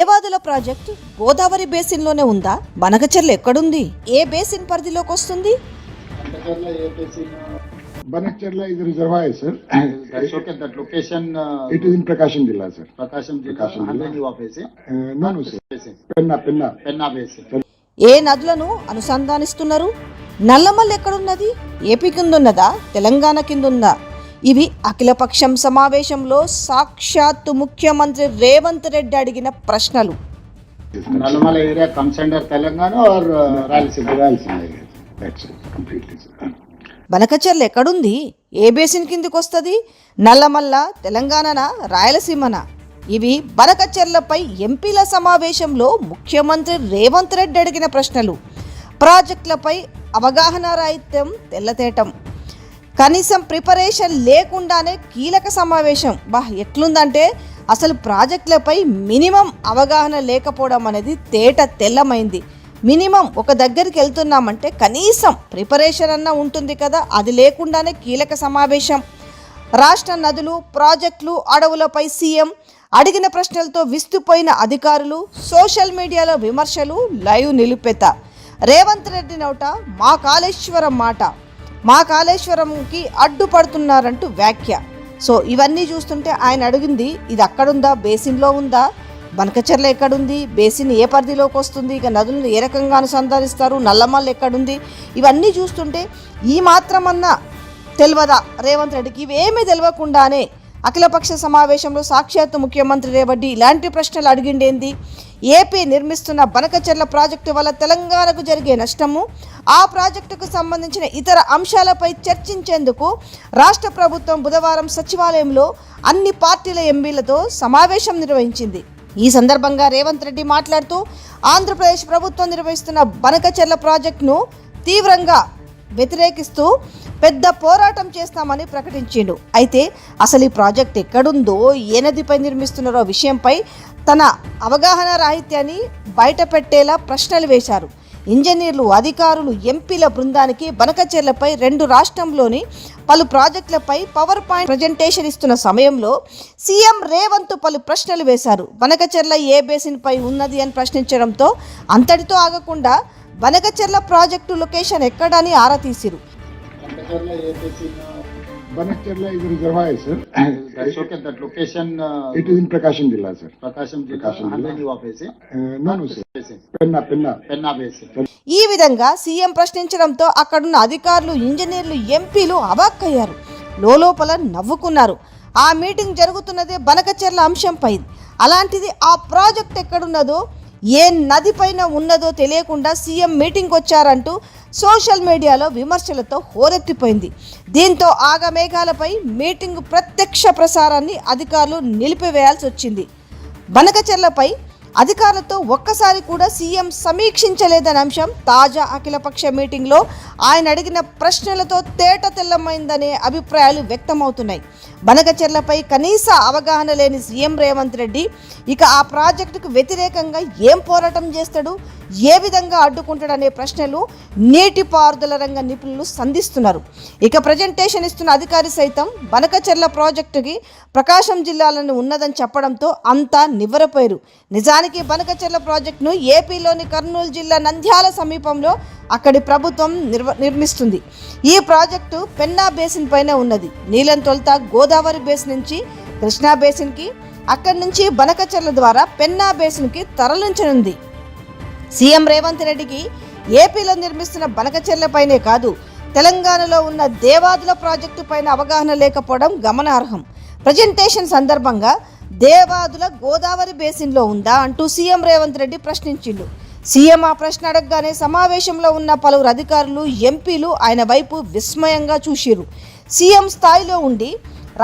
Devadula project Godavari బేసిన్లోనే ఉందా? బనకచర్ల ఎక్కడుంది? ఏ బేసిన్ పరిధిలోకి వస్తుంది ఏ నదులను అనుసంధానిస్తున్నారు? నల్లమల్లి ఎక్కడున్నది? ఏపీ కింద ఉన్నదా తెలంగాణ కింద ఉందా ఇవి అఖిలపక్షం సమావేశంలో సాక్షాత్తు ముఖ్యమంత్రి రేవంత్ రెడ్డి అడిగిన ప్రశ్నలు. area. That's it, completely, sir. Banakacherla ఎక్కడుంది? ఏ బేసిన్ కిందికి వస్తుంది నల్లమల్ల తెలంగాణన రాయలసీమన? ఇవి బనకచెర్లపై ఎంపీల సమావేశంలో ముఖ్యమంత్రి రేవంత్ రెడ్డి అడిగిన ప్రశ్నలు. ప్రాజెక్టులపై అవగాహన రాహిత్యం తెల్లతేటం. కనీసం ప్రిపరేషన్ లేకుండానే కీలక సమావేశం. బా ఎట్లుందంటే అసలు ప్రాజెక్టులపై మినిమం అవగాహన లేకపోవడం అనేది తేట తెల్లమైంది. మినిమం ఒక దగ్గరికి వెళ్తున్నామంటే కనీసం ప్రిపరేషన్ అన్న ఉంటుంది కదా అది లేకుండానే కీలక సమావేశం. రాష్ట్ర నదులు ప్రాజెక్టులు అడవులపై సీఎం అడిగిన ప్రశ్నలతో విస్తుపోయిన అధికారులు సోషల్ మీడియాలో విమర్శలు లైవ్ నిలుపెత రేవంత్ రెడ్డి నోట మా కాళేశ్వరం మాట. మా కాళేశ్వరంకి అడ్డుపడుతున్నారంటూ వ్యాఖ్య. సో ఇవన్నీ చూస్తుంటే ఆయన అడిగింది ఇది అక్కడుందా? బేసిన్లో ఉందా? బనకచెర్ల ఎక్కడుంది? బేసిన్ ఏ పరిధిలోకి వస్తుంది? ఇక నదులను ఏ రకంగా అనుసంధానిస్తారు? నల్లమల్ల ఎక్కడుంది? ఇవన్నీ చూస్తుంటే ఈ మాత్రమన్నా తెలియదా రేవంత్ రెడ్డికి? ఇవేమీ తెలియకుండానే అఖిలపక్ష సమావేశంలో సాక్షాత్తు ముఖ్యమంత్రి రేవడ్డి ఇలాంటి ప్రశ్నలు అడిగిండేంది? ఏపీ నిర్మిస్తున్న బనకచెర్ల ప్రాజెక్టు వల్ల తెలంగాణకు జరిగే నష్టము ఆ ప్రాజెక్టుకు సంబంధించిన ఇతర అంశాలపై చర్చించేందుకు రాష్ట్ర ప్రభుత్వం బుధవారం సచివాలయంలో అన్ని పార్టీల ఎంపీలతో సమావేశం నిర్వహించింది. ఈ సందర్భంగా రేవంత్ రెడ్డి మాట్లాడుతూ ఆంధ్రప్రదేశ్ ప్రభుత్వం నిర్వహిస్తున్న బనకచెర్ల ప్రాజెక్టును తీవ్రంగా వ్యతిరేకిస్తూ పెద్ద పోరాటం చేస్తామని ప్రకటించిండు. అయితే అసలు ఈ ప్రాజెక్ట్ ఎక్కడుందో ఏ నదిపై నిర్మిస్తున్నారో విషయంపై తన అవగాహన రాహిత్యాన్ని బయటపెట్టేలా ప్రశ్నలు వేశారు. ఇంజనీర్లు అధికారులు ఎంపీల బృందానికి బనకచెర్లపై రెండు రాష్ట్రంలోని పలు ప్రాజెక్టులపై పవర్ పాయింట్ ప్రజెంటేషన్ ఇస్తున్న సమయంలో సీఎం రేవంత్ పలు ప్రశ్నలు వేశారు. బనకచెర్ల ఏ బేసిన్పై ఉన్నది అని ప్రశ్నించడంతో అంతటితో ఆగకుండా బనకచెర్ల ప్రాజెక్టు లొకేషన్ ఎక్కడని ఆరా తీసిరు. ఈ విధంగా సీఎం ప్రశ్నించడంతో అక్కడున్న అధికారులు ఇంజనీర్లు ఎంపీలు అవాక్కయ్యారు. లోలోపల నవ్వుకున్నారు. ఆ మీటింగ్ జరుగుతున్నదే బనకచెర్ల అంశంపై. అలాంటిది ఆ ప్రాజెక్ట్ ఎక్కడున్నదో ఏ నది పైన ఉన్నదో తెలియకుండా సీఎం మీటింగ్ వచ్చారంటూ సోషల్ మీడియాలో విమర్శలతో హోరెత్తిపోయింది. దీంతో ఆగమేఘాలపై మీటింగ్ ప్రత్యక్ష ప్రసారాన్ని అధికారులు నిలిపివేయాల్సి వచ్చింది. బనకచెర్లపై అధికారులతో ఒక్కసారి కూడా సీఎం సమీక్షించలేదనే అంశం. తాజా అఖిలపక్ష మీటింగ్లో ఆయన అడిగిన ప్రశ్నలతో తేట తెల్లమైందనే అభిప్రాయాలు వ్యక్తమవుతున్నాయి. బనగచెర్లపై కనీస అవగాహన లేని సీఎం రేవంత్ రెడ్డి ఇక ఆ ప్రాజెక్టుకు వ్యతిరేకంగా ఏం పోరాటం చేస్తాడు? ఏ విధంగా అడ్డుకుంటాడనే ప్రశ్నలు నీటిపారుదల రంగ నిపుణులు సంధిస్తున్నారు. ఇక ప్రజెంటేషన్ ఇస్తున్న అధికారి సైతం బనకచెర్ల ప్రాజెక్టుకి ప్రకాశం జిల్లాలోని ఉన్నదని చెప్పడంతో అంతా నివ్వరపోయారు. నిజానికి బనకచెర్ల ప్రాజెక్టును ఏపీలోని కర్నూలు జిల్లా నంద్యాల సమీపంలో అక్కడి ప్రభుత్వం నిర్వ నిర్మిస్తుంది. ఈ ప్రాజెక్టు పెన్నా బేసిన్ పైన ఉన్నది. నీలం తొలత గోదావరి బేసిన్ నుంచి కృష్ణా బేసిన్కి అక్కడి నుంచి బనకచెర్ల ద్వారా పెన్నా బేసిన్కి తరలించనుంది. సీఎం రేవంత్ రెడ్డికి ఏపీలో నిర్మిస్తున్న బనకచెర్లపైనే కాదు తెలంగాణలో ఉన్న దేవాదుల ప్రాజెక్టు పైన అవగాహన లేకపోవడం గమనార్హం. ప్రజెంటేషన్ సందర్భంగా దేవాదుల గోదావరి బేసిన్లో ఉందా అంటూ సీఎం రేవంత్ రెడ్డి ప్రశ్నించిండు. సీఎం ఆ ప్రశ్న అడగగానే సమావేశంలో ఉన్న పలువురు అధికారులు ఎంపీలు ఆయన వైపు విస్మయంగా చూసిరు సీఎం స్థాయిలో ఉండి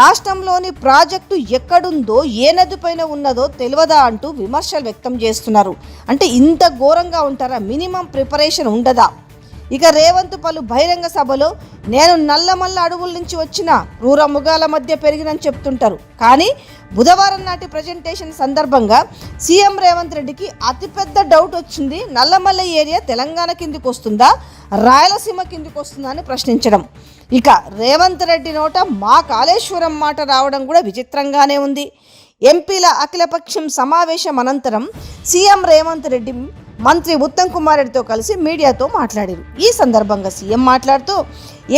రాష్ట్రంలోని ప్రాజెక్టు ఎక్కడుందో ఏ నదిపైన ఉన్నదో తెలియదా అంటూ విమర్శలు వ్యక్తం చేస్తున్నారు. అంటే ఇంత ఘోరంగా ఉంటారా? మినిమం ప్రిపరేషన్ ఉండదా? ఇక రేవంత్ పలు బహిరంగ సభలో నేను నల్లమల్ల అడవుల నుంచి వచ్చిన క్రూర మృగాల మధ్య పెరిగినని చెప్తుంటారు. కానీ బుధవారం నాటి ప్రజెంటేషన్ సందర్భంగా సీఎం రేవంత్ రెడ్డికి అతిపెద్ద డౌట్ వచ్చింది. నల్లమల్ల ఏరియా తెలంగాణ కిందికి వస్తుందా? రాయలసీమ కిందికి వస్తుందా అని ప్రశ్నించడం. ఇక రేవంత్ రెడ్డి నోట మా కాళేశ్వరం మాట రావడం కూడా విచిత్రంగానే ఉంది. ఎంపీల అఖిలపక్షం సమావేశం అనంతరం సీఎం రేవంత్ రెడ్డి మంత్రి ఉత్తమ్ కుమార్ రెడ్డితో కలిసి మీడియాతో మాట్లాడారు. ఈ సందర్భంగా సీఎం మాట్లాడుతూ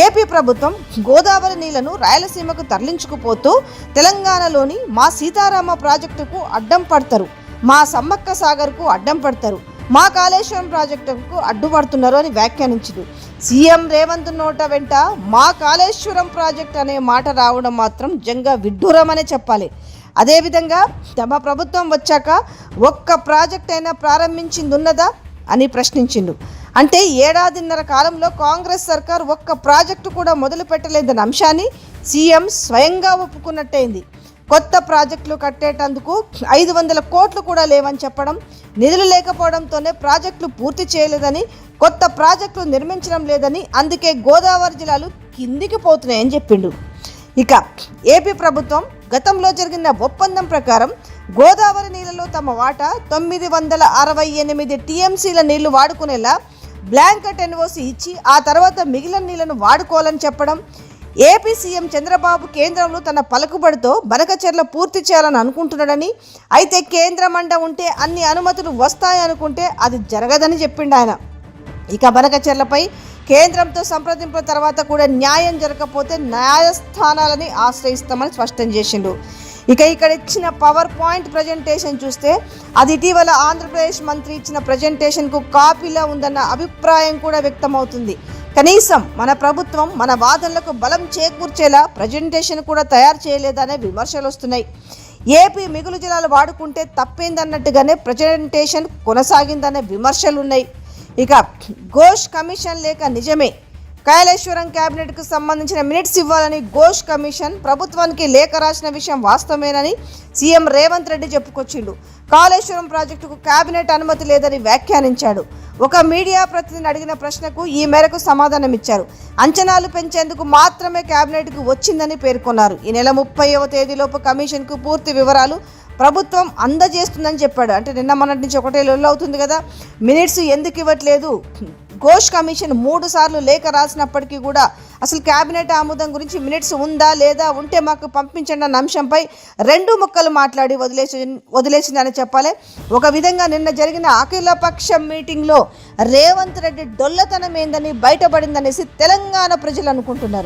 ఏపీ ప్రభుత్వం గోదావరి నీళ్ళను రాయలసీమకు తరలించుకుపోతూ తెలంగాణలోని మా సీతారామ ప్రాజెక్టుకు అడ్డం పడతారు. మా సమ్మక్క సాగర్కు అడ్డం పడతారు. మా కాళేశ్వరం ప్రాజెక్టుకు అడ్డుపడుతున్నారు అని వ్యాఖ్యానించారు. సీఎం రేవంత్ నోట వెంట మా కాళేశ్వరం ప్రాజెక్ట్ అనే మాట రావడం మాత్రం జంగా విడ్డూరమనే చెప్పాలి. అదేవిధంగా తమ ప్రభుత్వం వచ్చాక ఒక్క ప్రాజెక్ట్ అయినా ప్రారంభించింది ఉన్నదా అని ప్రశ్నించిండు. అంటే ఏడాదిన్నర కాలంలో కాంగ్రెస్ సర్కార్ ఒక్క ప్రాజెక్టు కూడా మొదలు పెట్టలేదన్న అంశాన్ని సీఎం స్వయంగా ఒప్పుకున్నట్టయింది. కొత్త ప్రాజెక్టులు కట్టేటందుకు ఐదు వందల కోట్లు కూడా లేవని చెప్పడం నిధులు లేకపోవడంతోనే ప్రాజెక్టులు పూర్తి చేయలేదని కొత్త ప్రాజెక్టులు నిర్మించడం లేదని అందుకే గోదావరి జిల్లాలు కిందికి పోతున్నాయని చెప్పిండు. ఇక ఏపీ ప్రభుత్వం గతంలో జరిగిన ఒప్పందం ప్రకారం గోదావరి నీళ్ళలో తమ వాటా తొమ్మిది వందల అరవై ఎనిమిది టీఎంసీల నీళ్ళు వాడుకునేలా బ్లాంకెట్ ఎన్ఓసి ఇచ్చి ఆ తర్వాత మిగిలిన నీళ్ళను వాడుకోవాలని చెప్పడం ఏపీ సీఎం చంద్రబాబు కేంద్రంలో తన పలుకుబడితో బనకచర్ల పూర్తి చేయాలని అనుకుంటున్నాడని అయితే కేంద్రం అండ ఉంటే అన్ని అనుమతులు వస్తాయనుకుంటే అది జరగదని చెప్పిండు ఆయన. ఇక బనకచెర్లపై కేంద్రంతో సంప్రదింపుల తర్వాత కూడా న్యాయం జరగకపోతే న్యాయస్థానాలని ఆశ్రయిస్తామని స్పష్టం చేసిండు. ఇక ఇక్కడ ఇచ్చిన పవర్ పాయింట్ ప్రజెంటేషన్ చూస్తే అది ఇటీవల ఆంధ్రప్రదేశ్ మంత్రి ఇచ్చిన ప్రజెంటేషన్కు కాపీలా ఉందన్న అభిప్రాయం కూడా వ్యక్తమవుతుంది. కనీసం మన ప్రభుత్వం మన వాదనలకు బలం చేకూర్చేలా ప్రజెంటేషన్ కూడా తయారు చేయలేదనే విమర్శలు వస్తున్నాయి. ఏపీ మిగులు జిల్లాలు వాడుకుంటే తప్పేందన్నట్టుగానే ప్రజెంటేషన్ కొనసాగిందనే విమర్శలు ఉన్నాయి. ఇక ఘోష్ కమిషన్ లేక నిజమే. కైలేశ్వరం కేబినెట్కు సంబంధించిన మినిట్స్ ఇవ్వాలని ఘోష్ కమిషన్ ప్రభుత్వానికి లేఖ రాసిన విషయం వాస్తవమేనని సీఎం రేవంత్ రెడ్డి చెప్పుకొచ్చిండు. కాళేశ్వరం ప్రాజెక్టుకు కేబినెట్ అనుమతి లేదని వ్యాఖ్యానించాడు. ఒక మీడియా ప్రతినిధిని అడిగిన ప్రశ్నకు ఈ మేరకు సమాధానమిచ్చారు. అంచనాలు పెంచేందుకు మాత్రమే కేబినెట్కు వచ్చిందని పేర్కొన్నారు. ఈ నెల ముప్పైవ తేదీలోపు కమిషన్కు పూర్తి వివరాలు ప్రభుత్వం అందజేస్తుందని చెప్పాడు. అంటే నిన్న మొన్నటి నుంచి ఒకటే లొల్లు అవుతుంది కదా. మినిట్స్ ఎందుకు ఇవ్వట్లేదు? ఘోష్ కమిషన్ మూడు సార్లు లేఖ రాసినప్పటికీ కూడా అసలు కేబినెట్ ఆమోదం గురించి మినిట్స్ ఉందా లేదా? ఉంటే మాకు పంపించండి అన్న అంశంపై రెండు ముక్కలు మాట్లాడి వదిలేసి వదిలేసిందని చెప్పాలి. ఒక విధంగా నిన్న జరిగిన అఖిలపక్షం మీటింగ్లో రేవంత్ రెడ్డి డొల్లతనం ఏందని బయటపడిందనేసి తెలంగాణ ప్రజలు అనుకుంటున్నారు.